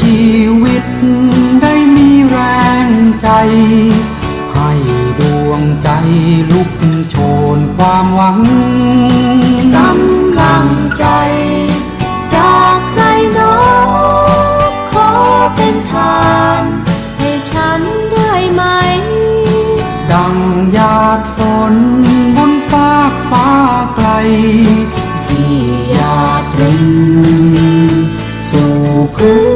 ชีวิตได้มีแรงใจ ให้ดวงใจลุกโชนความหวังกำลังใจ จากใครหนอขอเป็นทาน ให้ฉันได้ไหม ดังหยาดฝนบนฟากฟ้าไกล ที่หยาดรินสู่พื้น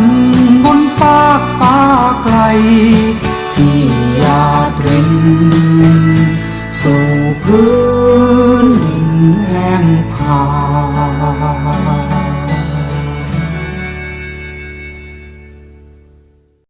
นบนฟากฟ้าไกล ที่ยาดรินสู่พื้น